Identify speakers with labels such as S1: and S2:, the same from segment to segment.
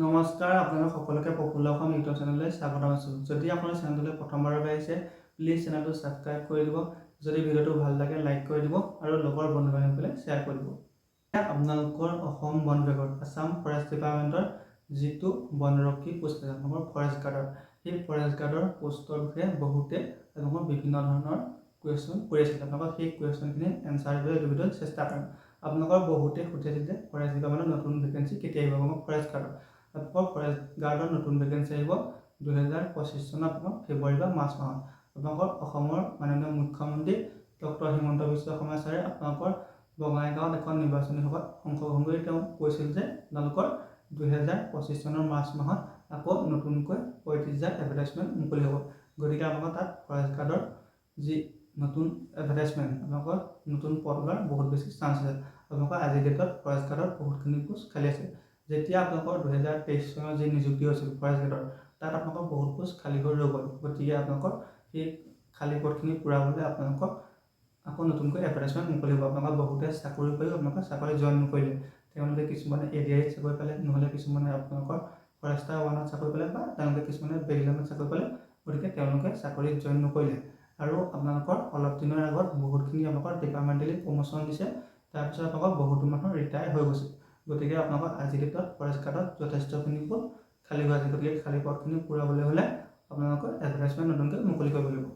S1: নমস্কাৰ আপোনালোক সকলোকে প্ৰফুল্ল অসম ইউটিউব চেনেললৈ স্বাগতম আছোঁ। যদি আপোনাৰ চেনেলটোলৈ প্ৰথমবাৰৰ বাবে আহিছে প্লিজ চেনেলটো ছাবস্ক্ৰাইব কৰি দিব। যদি ভিডিঅ'টো ভাল লাগে লাইক কৰি দিব আৰু লগৰ বন্ধু বান্ধৱীসকলে শ্বেয়াৰ কৰি দিব। আপোনালোকৰ অসম বন বিভাগৰ আছাম ফৰেষ্ট ডিপাৰ্টমেণ্টৰ যিটো বনৰক্ষী পোষ্ট আছে আপোনালোকৰ ফৰেষ্ট গাৰ্ডৰ সেই ফৰেষ্ট গাৰ্ডৰ পোষ্টৰ বিষয়ে বহুতে আপোনালোকৰ বিভিন্ন ধৰণৰ কুৱেশ্যন কৰি আছিলে আপোনালোকৰ সেই কুৱেশ্যনখিনি এনচাৰ দিবলৈ এই ভিডিঅ'ত চেষ্টা কৰিম। আপোনালোকৰ বহুতে সুধি আছিল যে ফৰেষ্ট ডিপাৰ্টমেণ্টৰ নতুন ভেকেঞ্চি কেতিয়া আহিব? ফৰেষ্ট গাৰ্ডৰ আপোনালোকৰ ফৰেষ্ট গাৰ্ডৰ নতুন ভেকেঞ্চি আহিব দুহেজাৰ পঁচিছ চনৰ আপোনাৰ ফেব্ৰুৱাৰী বা মাৰ্চ মাহত। আপোনালোকৰ অসমৰ মাননীয় মুখ্যমন্ত্ৰী ডক্টৰ হিমন্ত বিশ্ব শৰ্মা ছাৰে আপোনালোকৰ বঙাইগাঁৱত এখন নিৰ্বাচনী সভাত অংশগ্ৰহণ কৰি তেওঁ কৈছিল যে আপোনালোকৰ দুহেজাৰ পঁচিছ চনৰ মাৰ্চ মাহত আকৌ নতুনকৈ পঁয়ত্ৰিছ হাজাৰ এডভাৰটাইজমেণ্ট মুকলি হ'ব। গতিকে আপোনালোকৰ তাত ফৰেষ্ট গাৰ্ডৰ যি নতুন এডভাৰটাইজমেণ্ট আপোনালোকৰ নতুন পদ ওলোৱাৰ বহুত বেছি চান্স আছে। আপোনালোকৰ আজিৰ ডেটত ফৰেষ্ট গাৰ্ডত বহুতখিনি পোষ্ট খালী আছে। যেতিয়া আপোনালোকৰ দুহেজাৰ তেইছ চনৰ যি নিযুক্তি হৈছিল ফৰেষ্ট গাৰ্ডৰ তাত আপোনালোকৰ বহুত পোষ্ট খালী হৈ ৰৈ গ'ল গতিকে আপোনালোকৰ সেই খালী পদখিনি পূৰাবলৈ আপোনালোকক আকৌ নতুনকৈ এডভাৰটাইজমেণ্ট মুকলি হ'ব। আপোনালোকৰ বহুতে চাকৰি পায়ো আপোনালোকে চাকৰি জইন নকৰিলে। তেওঁলোকে কিছুমানে এ ডি আইত চাকৰি পালে নহ'লে কিছুমানে আপোনালোকৰ ফৰেষ্টাৰ ওৱানত চাকৰি পালে বা তেওঁলোকে কিছুমানে বেটেলিয়নত চাকৰি পালে গতিকে তেওঁলোকে চাকৰিত জইন নকৰিলে। আৰু আপোনালোকৰ অলপ দিনৰ আগত বহুতখিনি আপোনালোকৰ ডিপাৰ্টমেণ্টেলি প্ৰমোশ্যন দিছে। তাৰপিছত আপোনালোকৰ বহুতো মানুহ ৰিটায়াৰ হৈ গৈছে। গতিকে আপোনালোকৰ আজিৰ ডেটত ফৰেষ্ট গাৰ্ডত যথেষ্টখিনি পদ খালী হৈ আছে গতিকে খালী পদখিনি পূৰাবলৈ হ'লে আপোনালোকৰ এডভাৰটাইজমেণ্ট নতুনকৈ মুকলি কৰিব লাগিব।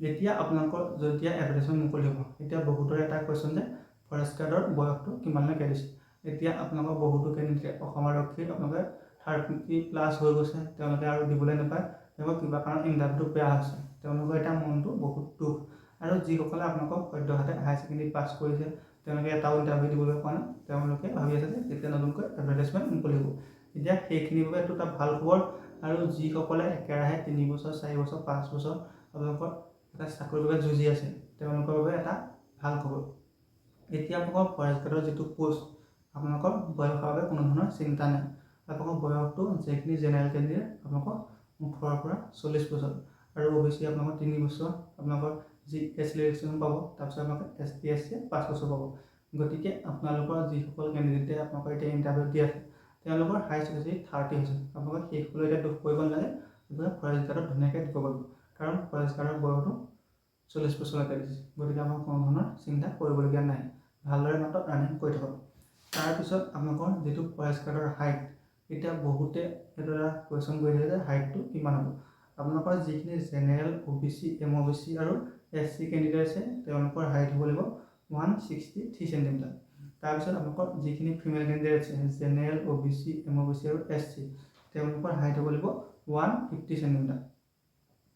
S1: যেতিয়া আপোনালোকৰ যেতিয়া এডভাৰটাইজমেণ্ট মুকলি হ'ব এতিয়া বহুতৰে এটা কুৱেশ্যন যে ফৰেষ্ট গাৰ্ডৰ বয়সটো কিমানলৈকে দিছে? এতিয়া আপোনালোকৰ বহুতো কেণ্ডিডেট অসম আৰক্ষীৰ আপোনালোকে থাৰ্টি প্লাছ হৈ গৈছে তেওঁলোকে আৰু দিবলৈ নাপায় তেওঁলোকৰ কিবা কাৰণত ইণ্টাৰভিউটো বেয়া হৈছে তেওঁলোকৰ এতিয়া মনটো বহুত দুখ। আৰু যিসকলে আপোনালোকক সদ্যহতে হায়াৰ ছেকেণ্ডেৰী পাছ কৰিছে তেওঁলোকে এটাও ইণ্টাৰভিউ দিবলৈ পোৱা নাই। তেওঁলোকে ভাবি আছে যে তেতিয়া নতুনকৈ এডভাৰটাইজমেণ্ট মুকলি হ'ব। এতিয়া সেইখিনিৰ বাবে এইটো এটা ভাল খবৰ আৰু যিসকলে একেৰাহে তিনি বছৰ চাৰি বছৰ পাঁচ বছৰ আপোনালোকৰ এটা চাকৰিৰ বাবে যুঁজি আছে তেওঁলোকৰ বাবে এটা ভাল খবৰ। এতিয়া আপোনালোকৰ ফৰেষ্ট গাৰ্ডৰ যিটো পোষ্ট আপোনালোকৰ বয়সৰ বাবে কোনো ধৰণৰ চিন্তা নাই। আপোনালোকৰ বয়সটো যিখিনি জেনেৰেল কেণ্ডিডেট আপোনালোকৰ ওঠৰৰ পৰা চল্লিছ বছৰ। আৰু অ' বি চি আপোনালোকৰ তিনি বছৰ আপোনালোকৰ যি এছ ৰিলেক্সন পাব তাৰপিছত আপোনালোকে এছ টি এছ চিয়ে পাঁচ বছৰ পাব। গতিকে আপোনালোকৰ যিসকল কেণ্ডিডেটে আপোনালোকৰ এতিয়া ইণ্টাৰভিউ দি আছে, তেওঁলোকৰ হাই ছেকেণ্ডেৰী থাৰ্টি হৈছে। আপোনালোকে সেইসকলে এতিয়া দুখ কৰিব নালাগে, আপোনালোকে ফৰেষ্ট গাৰ্ডত ধুনীয়াকৈ দিব পাৰিব। কাৰণ ফৰেষ্ট গাৰ্ডৰ বয়সটো চল্লিছ বছৰলৈকে দিছে গতিকে আমাৰ কোনো ধৰণৰ চিন্তা কৰিবলগীয়া নাই। ভালদৰে মাত্ৰ ৰানিং কৰি থাকক। তাৰপিছত আপোনালোকৰ যিটো ফৰেষ্ট গাৰ্ডৰ হাইট এতিয়া বহুতে সেইটো এটা কুৱেশ্যন কৰি থাকে যে হাইটটো কিমান হ'ব। আপোনালোকৰ যিখিনি general O' B C M O' B C আৰু এছ চি কেণ্ডিডেট আছে তেওঁলোকৰ হাইট হ'ব লাগিব ওৱান ছিক্সটি থ্ৰী চেণ্টিমিটাৰ তাৰপিছত আপোনালোকৰ যিখিনি ফিমেল কেণ্ডিডেট আছে general O' B C M O' B C আৰু এছ চি তেওঁলোকৰ হাইট হ'ব লাগিব ওৱান ফিফটি চেণ্টিমিটাৰ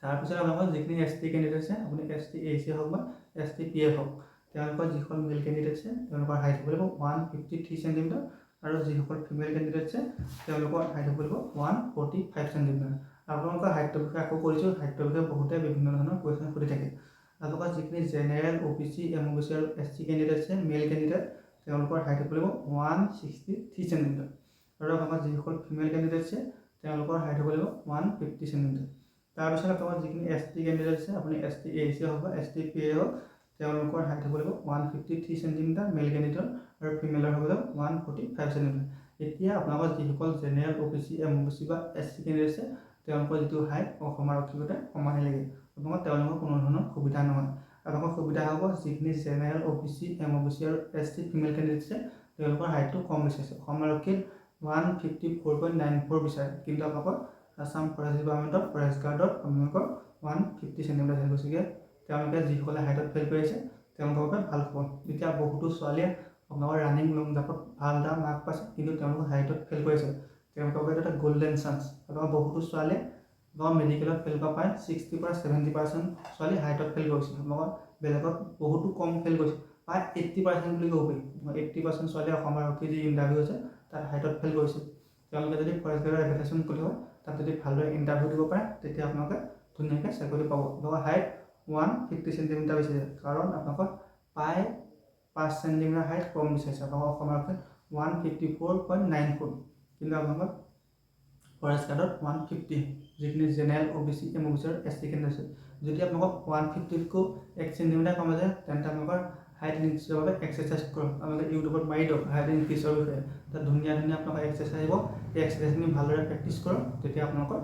S1: তাৰপিছত আপোনালোকৰ যিখিনি এছ টি কেণ্ডিডেট আছে, আপুনি এছ টি এ চি হওক বা এছ টি পি এফ হওক, তেওঁলোকৰ যিসকল মেল কেণ্ডিডেট আছে, তেওঁলোকৰ হাইট হ'ব লাগিব ওৱান ফিফটি থ্ৰী চেণ্টিমিটাৰ আৰু যিসকল ফিমেল কেণ্ডিডেট আছে, তেওঁলোকৰ হাইট হ'ব লাগিব ওৱান ফৰ্টি ফাইভ চেণ্টিমিটাৰ আপোনালোকৰ হাইটৰ বিষয়ে আকৌ কৰিছোঁ হাইটৰ বিষয়ে বহুতে বিভিন্ন ধৰণৰ কুৱেশ্যন সুধি থাকে। আপোনালোকৰ যিখিনি general O' B C M O' B C আৰু এছ চি কেণ্ডিডেট আছে মেল কেণ্ডিডেট তেওঁলোকৰ হাইট হ'ব লাগিব ওৱান ছিক্সটি থ্ৰী চেণ্টিমিটাৰ আৰু আপোনালোকৰ যিসকল ফিমেল কেণ্ডিডেট আছে, তেওঁলোকৰ হাইট হ'ব লাগিব ওৱান ফিফটি চেণ্টিমিটাৰ তাৰপিছত আপোনালোকৰ যিখিনি এছ টি কেণ্ডিডেট আছে, আপুনি এছ টি এ চি হওক বা এছ টি পি এ হওক, তেওঁলোকৰ হাইট হ'ব লাগিব one fifty three centimetre male candidate আৰু ফিমেলৰ হ'ব লাগিব ওৱান ফৰ্টি ফাইভ চেণ্টিমিটাৰ এতিয়া আপোনালোকৰ যিসকল general O' B C M O' B C বা এছ চি কেণ্ডিডেট আছে, তেওঁলোকৰ যিটো হাইট অসম আৰক্ষীৰ সমানেই লাগে। আপোনালোকৰ তেওঁলোকৰ কোনো ধৰণৰ সুবিধা নহয়। আপোনালোকৰ সুবিধা হ'ব যিখিনি general O' B C M O' B C আৰু এছ চি ফিমেল কেণ্ডিডেট আছে তেওঁলোকৰ হাইটটো কম বিচাৰিছে। অসম আৰক্ষীত one fifty four point nine four বিচাৰে। কিন্তু আপোনালোকৰ আছাম ফৰেষ্ট ডিপাৰ্টমেণ্টৰ ফৰেষ্ট গাৰ্ডত আপোনালোকৰ ওৱান ফিফটি চেণ্টিমিটাৰ থাকে গতিকে তেওঁলোকে যিসকলে হাইটত ফেইল কৰি আছে তেওঁলোকৰ বাবে ভাল খবৰ এতিয়া বহুতো ছোৱালীয়ে আপোনালোকৰ ৰানিং লং জাপত ভাল এটা মাৰ্ক পাইছে কিন্তু তেওঁলোকৰ হাইটত ফেইল কৰিছে তেওঁলোকৰ বাবে এটা গল্ডেন চান্স আপোনালোকৰ বহুতো ছোৱালীয়ে আপোনালোকৰ মেডিকেলত ফেইল কৰা প্ৰায় ছিক্সটি পৰা ছেভেণ্টি পাৰ্চেণ্ট ছোৱালী হাইটত ফেইল কৰিছে। আপোনালোকৰ বেলেগত বহুতো কম ফেইল কৰিছে। প্ৰায় এইট্টি পাৰ্চেণ্ট বুলি ক'ব পাৰি। এইট্টি পাৰ্চেণ্ট ছোৱালীয়ে অসম আৰক্ষী যি ইণ্টাৰভিউ হৈছে তাত হাইটত ফেইল কৰিছে। তেওঁলোকে যদি ফৰেষ্ট গাৰ্ডৰ এডভাৰটাইজমেণ্ট কৰি হয় তাত যদি ভালদৰে ইণ্টাৰভিউ দিব পাৰে তেতিয়া আপোনালোকে ধুনীয়াকৈ চাকৰি পাব। আপোনালোকৰ হাইট ওৱান ফিফটি চেণ্টিমিটাৰ বিচাৰিছে কাৰণ আপোনালোকৰ প্ৰায় পাঁচ চেণ্টিমিটাৰ হাইট কম বিচাৰিছে। আপোনালোকৰ অসম আৰক্ষীত one fifty four point nine four কিন্তু আপোনালোকৰ ফৰেষ্ট গাৰ্ডত ওৱান ফিফটি যিখিনি general O' B C M O' B C আৰু এছ টি কেণ্ডিডেট আছে যদি আপোনালোকক ওৱান ফিফটিতকৈ এক চেণ্টিমিটাৰ কমে যায় তেন্তে আপোনালোকৰ হাইট ইনক্ৰিজৰ বাবে এক্সাৰচাইজ কৰক। আপোনালোকে ইউটিউবত মাৰি দিয়ক হাইট ইনক্ৰিজৰ বিষয়ে। তাত ধুনীয়া ধুনীয়া আপোনালোকৰ এক্সাৰচাইজ আহিব। এই এক্সাৰচাইজখিনি ভালদৰে প্ৰেক্টিছ কৰক তেতিয়া আপোনালোকৰ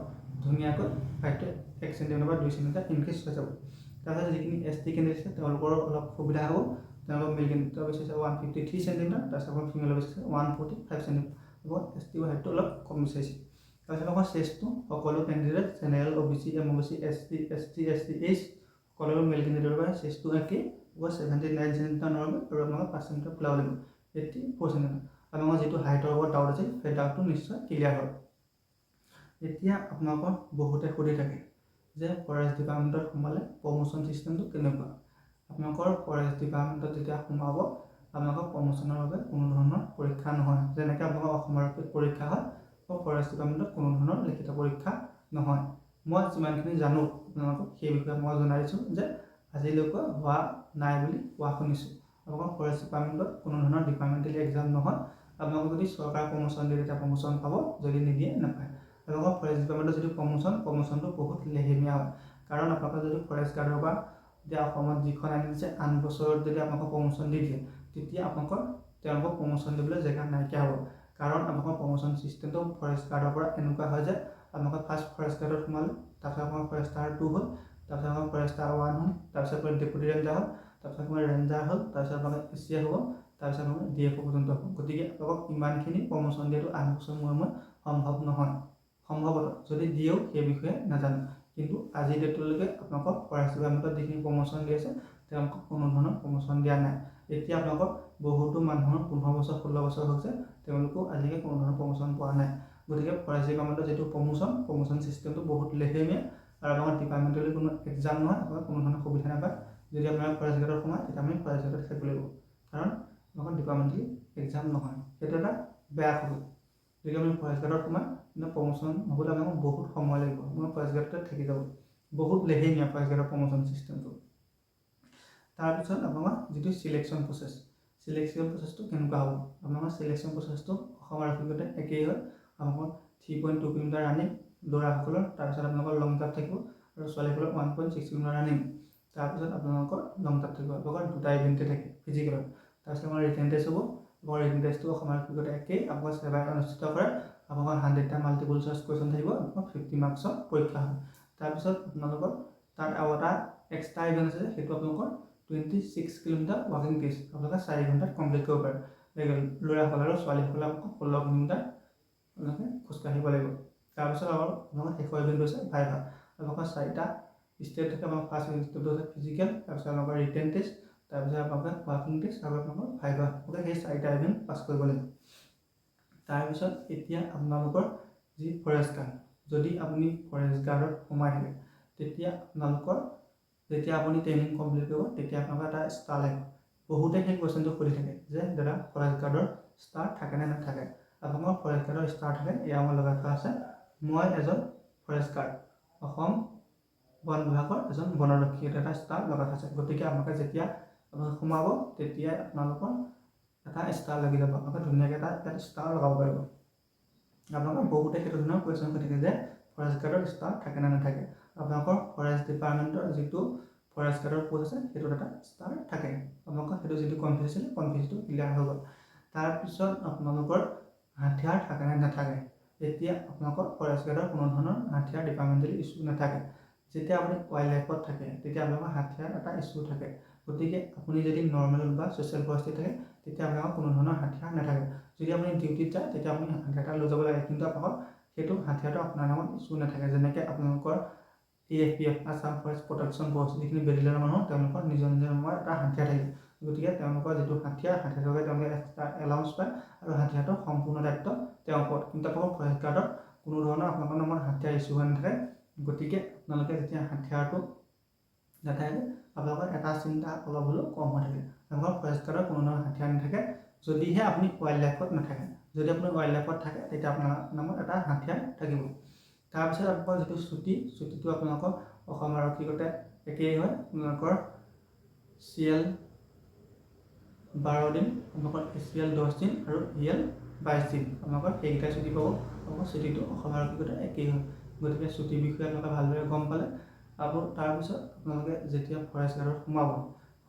S1: ধুনীয়াকৈ হাইটটো এক চেণ্টিমিটাৰ বা দুই চেণ্টিমিটাৰ ইনক্ৰিজ হৈ যাব। তাৰপিছত যিখিনি এছ টি কেণ্ডিডেট আছে তেওঁলোকৰ অলপ সুবিধা হ'ব। তেওঁলোকৰ মেল কেণ্ডিডেটৰ বেছি আছে ওৱান ফিফটি থ্ৰী চেণ্টিমিটাৰ তাৰপিছত আপোনাৰ ফিমেলৰ বেছি আছে ওৱান ফৰ্টি ফাইভ চেণ্টিমিটাৰ হ'ব এছ টি হাইটটো অলপ কম বিচাৰিছে। আমাৰ চেষ্টটো সকলো candidate general O' B C M O' B C S T S T S T H সকলো মেল কেণ্ডিডেটৰ পৰা একেই হ'ব ছেভেণ্টি নাইন চেণ্টিমিটাৰ নৰ্মেল আৰু আপোনালোকে পাঁচ চেণ্টিমিটাৰ ফুলাব লাগিব এইটি ফ'ৰ চেণ্টিমিটাৰ আপোনালোকৰ যিটো হাইটৰ ওপৰত ডাউট আছে সেই ডাউটটো নিশ্চয় ক্লিয়াৰ হয় এতিয়া আপোনালোকৰ বহুতে সুধি থাকে যে ফৰেষ্ট ডিপাৰ্টমেণ্টত সোমালে প্ৰমোশ্যন ছিষ্টেমটো কেনেকুৱা আপোনালোকৰ ফৰেষ্ট ডিপাৰ্টমেণ্টত যেতিয়া সোমাব আপোনালোকৰ প্ৰমোশ্যনৰ বাবে কোনো ধৰণৰ পৰীক্ষা নহয় যেনেকৈ আপোনালোকৰ অসম আৰক্ষীত পৰীক্ষা হয় ফৰেষ্ট ডিপাৰ্টমেণ্টত কোনো ধৰণৰ লিখিত পৰীক্ষা নহয়। মই যিমানখিনি জানো আপোনালোকক সেই বিষয়ে মই জনাই দিছোঁ যে আজিলৈকে হোৱা নাই বুলি কোৱা শুনিছোঁ। আপোনালোকৰ ফৰেষ্ট ডিপাৰ্টমেণ্টত কোনো ধৰণৰ ডিপাৰ্টমেণ্টেলি এক্সাম নহয়। আপোনালোকক যদি চৰকাৰে প্ৰমোশ্যন দিয়ে তেতিয়া প্ৰমোশ্যন পাব যদি নিদিয়ে নাপায়। আপোনালোকৰ ফৰেষ্ট ডিপাৰ্টমেণ্টৰ যিটো প্ৰমোশ্যন প্ৰমোশ্যনটো বহুত লেহেমীয়া হয়। কাৰণ আপোনালোকে যদি ফৰেষ্ট গাৰ্ডৰ পৰা এতিয়া অসমত যিখন আইন দিছে আন বছৰত যদি আপোনালোকক প্ৰমোশ্যন দি দিয়ে তেতিয়া আপোনালোকৰ তেওঁলোকক প্ৰমোশ্যন দিবলৈ জেগা নাইকিয়া হ'ব। কাৰণ আপোনালোকৰ প্ৰমোশ্যন ছিষ্টেমটো ফৰেষ্ট গাৰ্ডৰ পৰা এনেকুৱা হয় যে আপোনালোকে ফাৰ্ষ্ট ফৰেষ্ট গাৰ্ডত সোমালে তাৰপিছত আপোনাৰ ফৰেষ্টাৰ টু হ'ল তাৰপিছত আপোনাৰ ফৰেষ্টাৰ ওৱান হ'ল তাৰপিছত আপোনাৰ ডেপুটি ৰেঞ্জাৰ হ'ল তাৰপিছত আপোনাৰ ৰেঞ্জাৰ হ'ল তাৰপিছত আপোনাৰ এ চি এ হ'ব তাৰপিছত আপোনাৰ ডি এফ অ' পৰ্যন্ত হ'ব। গতিকে আপোনালোকক ইমানখিনি প্ৰমোশ্যন দিয়াটো আঠ বছৰ মূৰে মূৰে সম্ভৱ নহয়। সম্ভৱতঃ যদি দিয়েও সেই বিষয়ে নাজানো। কিন্তু আজিৰ ডেটলৈকে আপোনালোকক ফৰেষ্ট ডিপাৰ্টমেণ্টত যিখিনি প্ৰমোশ্যন দি আছে তেওঁলোকক কোনো ধৰণৰ প্ৰমোশ্যন দিয়া নাই। এতিয়া আপোনালোকক বহুতো মানুহৰ পোন্ধৰ বছৰ ষোল্ল বছৰ হৈছে তেওঁলোকেও আজিলৈকে কোনো ধৰণৰ প্ৰমোশ্যন পোৱা নাই। গতিকে ফৰেষ্ট ডিপাৰ্টমেণ্টৰ যিটো প্ৰমোশ্যন প্ৰমোশ্যন ছিষ্টেমটো বহুত লেহেমীয়া আৰু আপোনালোকৰ ডিপাৰ্টমেণ্টলৈ কোনো এক্সাম নহয় আপোনালোকে কোনো ধৰণৰ সুবিধা নাপায়। যদি আপোনালোকে ফৰেষ্ট গাৰ্ডত সোমায় তেতিয়া আমি ফৰেষ্ট গাৰ্ডত থাকিব লাগিব। কাৰণ আপোনালোকৰ ডিপাৰ্টমেণ্টেলি এক্সাম নহয় সেইটো এটা বেয়া খবৰ। যদি আমি ফৰেষ্ট গাৰ্ডত সোমাই কিন্তু প্ৰমোশ্যন হ'বলৈ আপোনালোকক বহুত সময় লাগিব। আপোনাৰ ফৰেষ্ট গাৰ্ডতে থাকি যাব। বহুত লেহেমীয়া ফৰেষ্ট গাৰ্ডৰ প্ৰমোশ্যন ছিষ্টেমটো তাৰপিছত আপোনালোকৰ যিটো চিলেকশ্যন প্ৰচেছ চিলেকশ্যন প্ৰচেছটো কেনেকুৱা হ'ব? আপোনালোকৰ চিলেকশ্যন প্ৰচেছটো অসম আৰক্ষীৰ একেই হয়। আপোনালোকৰ three point two kilometre running ল'ৰাসকলৰ তাৰপিছত আপোনালোকৰ লং জাম্প থাকিব আৰু ছোৱালীসকলৰ one point six kilometre running তাৰপিছত আপোনালোকৰ লং জাম্প থাকিব। আপোনালোকৰ দুটা ইভেণ্টে থাকে ফিজিকেলত তাৰপিছত আমাৰ ৰিটেন টেষ্ট হ'ব। আপোনাৰ ৰিটেন টেষ্টটো অসম আৰক্ষীৰ একেই। আপোনালোকৰ চেবাই অনুষ্ঠিত কৰে আপোনালোকৰ হাণ্ড্ৰেডটা মাল্টিপুল চইচ কুৱেশ্যন থাকিব। আপোনালোকৰ ফিফটি মাৰ্কছৰ পৰীক্ষা হয়। তাৰপিছত আপোনালোকৰ তাত আৰু এটা এক্সট্ৰা ইভেণ্ট আছে সেইটো আপোনালোকৰ টুৱেণ্টি ছিক্স কিলোমিটাৰ ৱাকিং টেষ্ট আপোনালোকে চাৰি ঘণ্টাত কমপ্লিট কৰিব পাৰে। ল'ৰাসকল আৰু ছোৱালীসকলে ষোল্ল কিলোমিটাৰ আপোনালোকে খোজকাঢ়িব লাগিব। তাৰপিছত আৰু আপোনালোকৰ শেষৰ ইভেণ্ট হৈছে ভাইভা। আপোনালোকৰ চাৰিটা ষ্টেপ থাকে আপোনালোকৰ ফাৰ্ষ্ট ষ্টেপটো হৈছে ফিজিকেল তাৰপিছত আপোনালোকৰ ৰিটেন টেষ্ট তাৰপিছত আপোনালোকে ৱাকিং টেষ্ট আৰু আপোনালোকৰ ভাইভা। আপোনালোকে সেই চাৰিটা ইভেণ্ট পাছ কৰিব লাগিব। তাৰপিছত এতিয়া আপোনালোকৰ যি ফৰেষ্ট গাৰ্ড যদি আপুনি ফৰেষ্ট গাৰ্ডত সোমাই থাকে তেতিয়া আপোনালোকৰ যেতিয়া আপুনি ট্ৰেইনিং কমপ্লিট কৰিব তেতিয়া আপোনালোকৰ এটা ষ্টাৰ লাগিব। বহুতে সেই কুৱেশ্যনটো সুধি থাকে যে দাদা ফৰেষ্ট গাৰ্ডৰ ষ্টাৰ থাকে নে নাথাকে? আপোনালোকৰ ফৰেষ্ট গাৰ্ডৰ ষ্টাৰ থাকে এয়া মই লগাই থোৱা আছে। মই এজন ফৰেষ্ট গাৰ্ড অসম বন বিভাগৰ এজন বনৰক্ষী এটা ষ্টাৰ লগাই থোৱা আছে। গতিকে আপোনালোকে যেতিয়া আপোনালোকে সোমাব তেতিয়াই আপোনালোকৰ এটা ষ্টাৰ লাগি যাব। আপোনালোকে ধুনীয়াকৈ এটা ইয়াত ষ্টাৰ লগাব পাৰিব। আপোনালোকৰ বহুতে সেইটো ধৰণৰ কুৱেশ্যন সুধি থাকে যে ফৰেষ্ট গাৰ্ডৰ ষ্টাৰ থাকে নে নাথাকে? আপোনালোকৰ ফৰেষ্ট ডিপাৰ্টমেণ্টৰ যিটো ফৰেষ্ট গাৰ্ডৰ প'ষ্ট আছে সেইটোত এটা ষ্টাৰ থাকে। আপোনালোকৰ সেইটো যিটো কনফিউজ আছিলে কনফিউজটো ক্লিয়াৰ হৈ গ'ল। তাৰপিছত আপোনালোকৰ হাথিয়াৰ থাকে নে নাথাকে? এতিয়া আপোনালোকৰ ফৰেষ্ট গাৰ্ডৰ কোনো ধৰণৰ হাথিয়াৰ ডিপাৰ্টমেণ্টেলি ইছ্যু নাথাকে। যেতিয়া আপুনি ৱাইল্ড লাইফত থাকে তেতিয়া আপোনালোকৰ হাথিয়াৰ এটা ইছ্যু থাকে। গতিকে আপুনি যদি নৰ্মেল বা ছ'চিয়েল ফৰেষ্টত থাকে তেতিয়া আপোনালোকৰ কোনো ধৰণৰ হাথিয়াৰ নাথাকে। যদি আপুনি ডিউটিত যায় তেতিয়া আপুনি হাথিয়াৰ এটা লৈ যাব লাগে। কিন্তু আপোনালোকৰ সেইটো হাথিয়াৰটো আপোনাৰ নামত ইছ্যু নাথাকে। যেনেকৈ আপোনালোকৰ A F P F Assam forest protection force যিখিনি বেটেলিয়নৰ মানুহ তেওঁলোকৰ নিজৰ নিজৰ নামৰ এটা হাথিয়াৰ থাকে। গতিকে তেওঁলোকৰ যিটো হাথিয়াৰ হাথিয়াৰকে তেওঁলোকে এক্সট্ৰা এলাউঞ্চ পায় আৰু হাথিয়াৰটোৰ সম্পূৰ্ণ দায়িত্ব তেওঁৰ ওপৰত। কিন্তু আপোনালোকৰ ফৰেষ্ট গাৰ্ডত কোনো ধৰণৰ আপোনালোকৰ নামত হাথিয়াৰ ইছ্যু হৈ নাথাকে। গতিকে আপোনালোকে যেতিয়া হাথিয়াৰটো নাথাকে আপোনালোকৰ এটা চিন্তা অলপ হ'লেও কম হৈ থাকে। আপোনালোকৰ ফৰেষ্ট গাৰ্ডৰ কোনো ধৰণৰ হাথিয়াৰ নাথাকে। যদিহে আপুনি ৱাইল্ড লাইফত নাথাকে। যদি আপুনি ৱাইল্ড লাইফত থাকে তেতিয়া আপোনাৰ নামত এটা হাথিয়াৰ থাকিব। তাৰপিছত আপোনালোকৰ যিটো ছুটী ছুটীটো আপোনালোকৰ অসম আৰক্ষীগতে একেই হয়। আপোনালোকৰ চি এল বাৰ দিন আপোনালোকৰ এ চি এল দহ দিন আৰু ই এল বাইছ দিন। আপোনালোকৰ সেইকেইটাই ছুটী পাব। আপোনালোকৰ ছুটীটো অসম আৰক্ষীগতে একেই হয়। গতিকে ছুটীৰ বিষয়ে আপোনালোকে ভালদৰে গম পালে। আকৌ তাৰপিছত আপোনালোকে যেতিয়া ফৰেষ্ট গাৰ্ডত সোমাব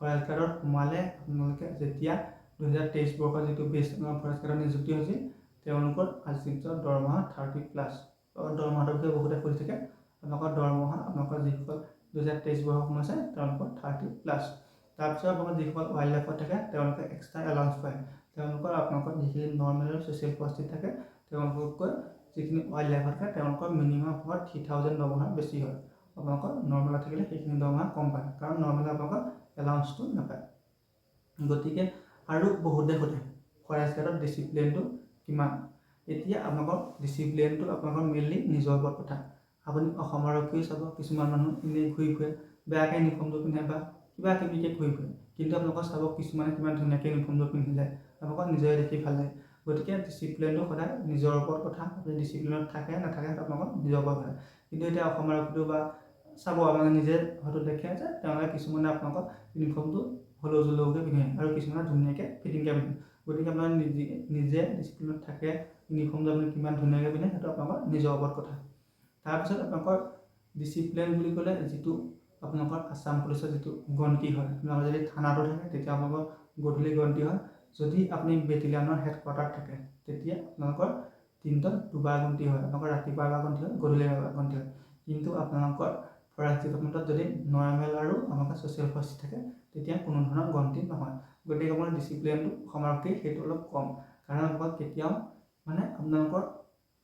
S1: ফৰেষ্ট গাৰ্ডত সোমালে আপোনালোকে যেতিয়া দুহেজাৰ তেইছ বৰ্ষৰ যিটো বেষ্ট ফৰেষ্ট গাৰ্ডত নিযুক্তি হৈছিল তেওঁলোকৰ আজিৰ দৰমহা থাৰ্টি প্লাছ দৰমহাটোৰ বিষয়ে বহুতে সুধি থাকে। আপোনালোকৰ দৰমহা আপোনালোকৰ যিসকল দুহেজাৰ তেইছ বৰ্ষৰ সোমাইছে তেওঁলোকৰ থাৰ্টি প্লাছ তাৰপিছত আপোনালোকৰ যিসকল ৱাইল্ড লাইফত থাকে তেওঁলোকে এক্সট্ৰা এলাউঞ্চ পায়। তেওঁলোকৰ আপোনালোকৰ যিখিনি নৰ্মেল ছ'চিয়েল পষ্টিত থাকে তেওঁলোকতকৈ যিখিনি ৱাইল্ড লাইফত থাকে তেওঁলোকৰ মিনিমাম আপোনাৰ থ্ৰী থাউজেণ্ড দৰমহা বেছি হয়। আপোনালোকৰ নৰ্মেলত থাকিলে সেইখিনি দৰমহা কম পায় কাৰণ নৰ্মেলত আপোনালোকৰ এলাউঞ্চটো নাপায়। গতিকে আৰু বহুতে সোধে ফৰেষ্ট গাৰ্ডৰ ডিচিপ্লিনটো কিমান? এতিয়া আপোনালোকৰ ডিচিপ্লিনটো আপোনালোকৰ মেইনলি নিজৰ ওপৰত কথা। আপুনি অসম আৰক্ষীও চাব কিছুমান মানুহ এনেই ঘূৰি ফুৰে বেয়াকৈ ইউনিফৰ্মটো পিন্ধে বা কিবা কিবিকৈ ঘূৰি ফুৰে। কিন্তু আপোনালোকৰ চাব কিছুমানে কিমান ধুনীয়াকৈ ইউনিফৰ্মটো পিন্ধি যায়। আপোনালোকক নিজে দেখি ভাল লাগে। গতিকে ডিচিপ্লিনটো সদায় নিজৰ ওপৰত কথা আপুনি ডিচিপ্লিনত থাকে নাথাকে আপোনালোকৰ নিজৰ ওপৰত কথা। কিন্তু এতিয়া অসম আৰক্ষীটো বা চাব আপোনালোকে নিজে হয়তো দেখে যে তেওঁলোকে কিছুমানে আপোনালোকৰ ইউনিফৰ্মটো হ'লেও জলৌকৈ পিন্ধে আৰু কিছুমানে ধুনীয়াকৈ ফিটিংকৈ পিন্ধে। গতিকে আপোনাৰ নিজে নিজে ডিচিপ্লিনত থাকে ইউনিফৰ্মটো আপুনি কিমান ধুনীয়াকৈ পিন্ধে সেইটো আপোনালোকৰ নিজৰ ওপৰত কথা। তাৰপিছত আপোনালোকৰ ডিচিপ্লিন বুলি ক'লে যিটো আপোনালোকৰ আছাম পুলিচৰ যিটো গন্তি হয় আপোনালোকৰ যদি থানাটো থাকে তেতিয়া আপোনালোকৰ গধূলি গন্তি হয়। যদি আপুনি বেটেলিয়ানৰ হেডকোৱাৰ্টাৰত থাকে তেতিয়া আপোনালোকৰ দিনটোত দুবাৰ গন্তি হয় আপোনালোকৰ ৰাতিপুৱা এবাৰ গন্তি হয় গধূলি এবাৰ গন্তি হয়। কিন্তু আপোনালোকৰ ফৰেষ্ট ডিপাৰ্টমেণ্টত যদি নৰ্মেল আৰু আমাক ছ'চিয়েল ফৰেষ্ট থাকে তেতিয়া কোনো ধৰণৰ গন্তি নহয়। গতিকে আপোনাৰ ডিচিপ্লিনটো সমাৰকী সেইটো অলপ কম। কাৰণ আপোনালোকক কেতিয়াও মানে আপোনালোকৰ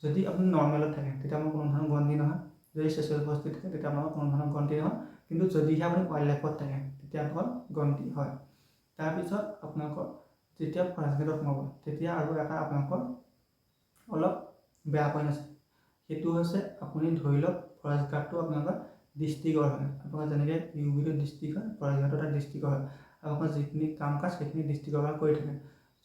S1: যদি আপুনি নৰ্মেলত থাকে তেতিয়া আপোনাৰ কোনো ধৰণৰ গন্তি নহয়। যদি ছ'চিয়েল ফৰেষ্টত থাকে তেতিয়া আপোনালোকৰ কোনো ধৰণৰ গন্তি নহয়। কিন্তু যদিহে আপুনি ৱাইল্ড লাইফত থাকে তেতিয়া আপোনালোকৰ গন্তি হয়। তাৰপিছত আপোনালোকৰ যেতিয়া ফৰেষ্ট গাৰ্ডত সোমাব তেতিয়া আৰু এটা আপোনালোকৰ অলপ বেয়া পইণ্ট আছে। সেইটো হৈছে আপুনি ধৰি লওক ফৰেষ্ট গাৰ্ডটো আপোনালোকৰ ডিষ্ট্ৰিক্টৰ হয়। আপোনালোকৰ যেনেকৈ ইউ বিটো ডিষ্ট্ৰিক্ট হয় গাৰ্ডৰ এটা ডিষ্ট্ৰিক্টৰ হয়। আপোনালোকৰ যিখিনি কাম কাজ সেইখিনি ডিষ্ট্ৰিক্টৰ পৰা কৰি থাকে।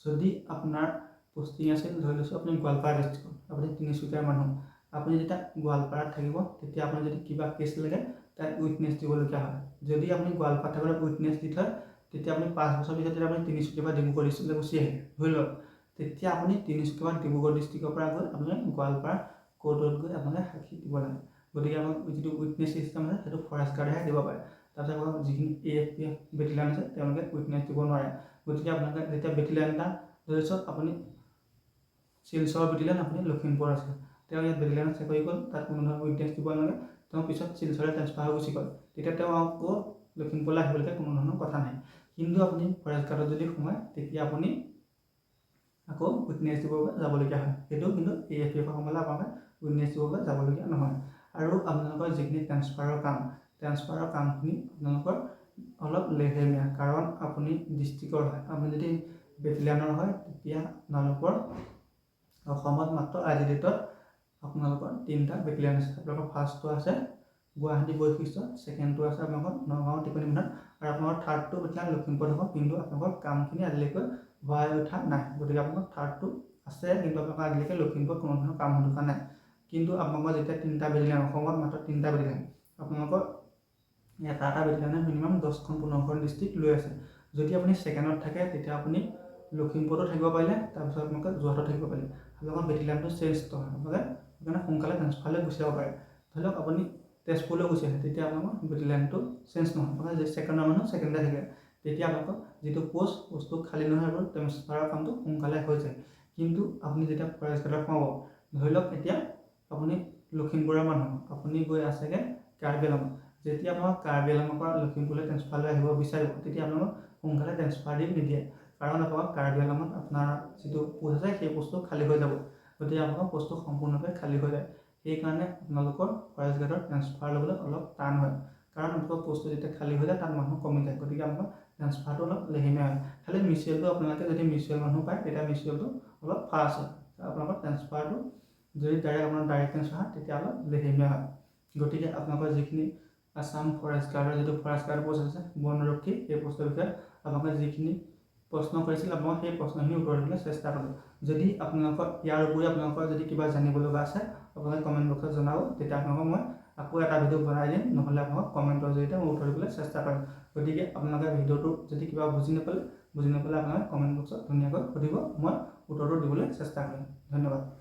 S1: যদি আপোনাৰ পষ্টিং আছিল ধৰি লৈছোঁ আপুনি গোৱালপাৰা ডিষ্ট্ৰিক্টত আপুনি তিনিচুকীয়াৰ মানুহ। আপুনি যেতিয়া গোৱালপাৰাত থাকিব তেতিয়া আপুনি যদি কিবা কেছ লাগে তাত উইটনেছ দিবলগীয়া হয়। যদি আপুনি গোৱালপাৰাত থাকোঁতে উইটনেছ দি থয় তেতিয়া আপুনি পাঁচ বছৰ পিছত যেতিয়া আপুনি তিনিচুকীয়া পৰা ডিব্ৰুগড় ডিষ্ট্ৰিক্টলৈ গুচি আহে ধৰি লওক। তেতিয়া আপুনি তিনিচুকীয়া পৰা ডিব্ৰুগড় ডিষ্ট্ৰিক্টৰ পৰা গৈ আপুনি গোৱালপাৰা কোৰ্টত গৈ আপোনালোকে সাক্ষী দিব লাগে। গতিকে আপোনাক যিটো উইটনেছ চিষ্টেম আছে সেইটো ফৰেষ্ট গাৰ্ডেহে দিব পাৰে। তাৰপিছত আপোনাক যিখিনি A F P F battalion আছে তেওঁলোকে উইটনেছ দিব নোৱাৰে। গতিকে আপোনালোকে যেতিয়া বেটেলিয়ান এটা ধৰি চাওক আপুনি শিলচৰ বেটেলিয়ান আপুনি লখিমপুৰ আছে। তেওঁ ইয়াত বেটেলিয়ানত চাকৰি গ'ল তাত কোনো ধৰণৰ উইটনেছ দিব নালাগে। তেওঁ পিছত ট্ৰেন্সফাৰ হৈ গুচি গ'ল। তেতিয়া তেওঁ আকৌ লখিমপুৰলৈ আহিবলগীয়া কোনো ধৰণৰ কথা নাই। কিন্তু আপুনি ফৰেষ্ট গাৰ্ডত যদি সোমায় তেতিয়া আপুনি আকৌ উইটনেছ দিবৰ বাবে যাবলগীয়া হয়। সেইটো কিন্তু এ এফ পি এফৰ সোমালে আপোনালোকে উইটনেছ দিবৰ বাবে যাবলগীয়া নহয়। আৰু আপোনালোকৰ যিখিনি ট্ৰেন্সফাৰৰ কাম ট্ৰেন্সফাৰৰ কামখিনি আপোনালোকৰ অলপ লেহেমীয়া কাৰণ আপুনি ডিষ্ট্ৰিক্টৰ হয়। আপুনি যদি বেটেলিয়ানৰ হয় তেতিয়া আপোনালোকৰ অসমত মাত্ৰ আজিৰ ডেটত আপোনালোকৰ তিনিটা বেটেলিয়ান আছে। আপোনালোকৰ ফাৰ্ষ্টটো আছে গুৱাহাটী বৈশিষ্ট্য ছেকেণ্ডটো আছে আপোনালোকৰ নগাঁও টিকনিমুঠাত আৰু আপোনালোকৰ থাৰ্ডটো বেটেলিয়ান লখিমপুৰত হ'ব। কিন্তু আপোনালোকৰ কামখিনি আজিলৈকে হোৱাই উঠা নাই। গতিকে আপোনালোকৰ থাৰ্ডটো আছে কিন্তু আপোনালোকৰ আজিলৈকে লখিমপুৰত কোনো ধৰণৰ কাম হৈ থকা নাই। কিন্তু আপোনালোকৰ যেতিয়া তিনিটা বেটেলিয়ান অসমত মাত্ৰ তিনিটা বেটেলিয়ান আপোনালোকৰ এটা এটা বেটেলিয়ানে মিনিমাম দহখন পোন্ধৰখন ডিষ্ট্ৰিক্ট লৈ আছে। যদি আপুনি ছেকেণ্ডত থাকে তেতিয়া আপুনি লখিমপুৰতো থাকিব পাৰিলে তাৰপিছত আপোনালোকে যোৰহাটত থাকিব পাৰিলে। আপোনালোকৰ বেটেলিয়ানটো চেঞ্জ নহয় আপোনালোকে সেইকাৰণে সোনকালে ট্ৰেন্সফাৰলৈ গুচি যাব পাৰে। ধৰি লওক আপুনি তেজপুৰলৈ গুচি আহে তেতিয়া আপোনালোকৰ বেটেলিয়ানটো চেঞ্জ নহয়। আপোনালোকে ছেকেণ্ডৰ মানুহ ছেকেণ্ডে থাকে। তেতিয়া আপোনালোকৰ যিটো পষ্ট পষ্টটো খালী নহয় আৰু ট্ৰেন্সফাৰৰ কামটো সোনকালে হৈ যায়। কিন্তু আপুনি যেতিয়া ফৰেষ্ট গাৰ্ডত সোমাব ধৰি লওক এতিয়া আপুনি লখিমপুৰৰ মানুহ আপুনি গৈ আছেগৈ কাৰ্বি আংলঙত। যেতিয়া আপোনাক কাৰ্বি আংলঙৰ পৰা লখিমপুৰলৈ ট্ৰেন্সফাৰলৈ আহিব বিচাৰিব তেতিয়া আপোনালোকক সোনকালে ট্ৰেন্সফাৰ দি নিদিয়ে। কাৰণ আপোনাক কাৰ্বি আংলঙত আপোনাৰ যিটো পোষ্ট আছে সেই পোষ্টটো খালী হৈ যাব। গতিকে আপোনালোকৰ পোষ্টটো সম্পূৰ্ণভাৱে খালী হৈ যায়। সেইকাৰণে আপোনালোকৰ ফৰেষ্ট গাৰ্ডৰ ট্ৰেন্সফাৰ ল'বলৈ অলপ টান হয়। কাৰণ আপোনালোকৰ পোষ্টটো যেতিয়া খালী হৈ যায় তাত মানুহ কমি যায়। গতিকে আপোনালোকৰ ট্ৰেন্সফাৰটো অলপ লেহেমীয়া হয়। খালি মিউচুৱেলটো আপোনালোকে যদি মিউচুৱেল মানুহ পায় তেতিয়া মিউচুৱেলটো অলপ ফাষ্ট হয় আপোনালোকৰ ট্ৰেন্সফাৰটো যদি ডাইৰেক্ট আপোনাৰ ডাইৰেক্ট ট্ৰেন্সফাৰ হয় তেতিয়া অলপ লেহেমীয়া হয়। গতিকে আপোনালোকৰ যিখিনি আছাম ফৰেষ্ট গাৰ্ডৰ যিটো ফৰেষ্ট গাৰ্ড পষ্ট আছে বনৰক্ষী সেই পষ্টৰ বিষয়ে আপোনালোকে যিখিনি প্ৰশ্ন কৰিছিল আপোনালোকে সেই প্ৰশ্নখিনি উত্তৰ দিবলৈ চেষ্টা কৰিম যদি আপোনালোকৰ ইয়াৰ উপৰি আপোনালোকৰ যদি কিবা জানিব লগা আছে আপোনালোকে কমেণ্ট বক্সত জনাব তেতিয়া আপোনালোকক মই আকৌ এটা ভিডিঅ' বনাই দিম নহ'লে আপোনালোকক কমেণ্টৰ জৰিয়তে মই উত্তৰ দিবলৈ চেষ্টা কৰিম। গতিকে আপোনালোকে ভিডিঅ'টো যদি কিবা বুজি নাপালে বুজি নাপালে আপোনালোকে কমেণ্ট বক্সত ধুনীয়াকৈ সুধিব মই উত্তৰটো দিবলৈ চেষ্টা কৰিম। ধন্যবাদ।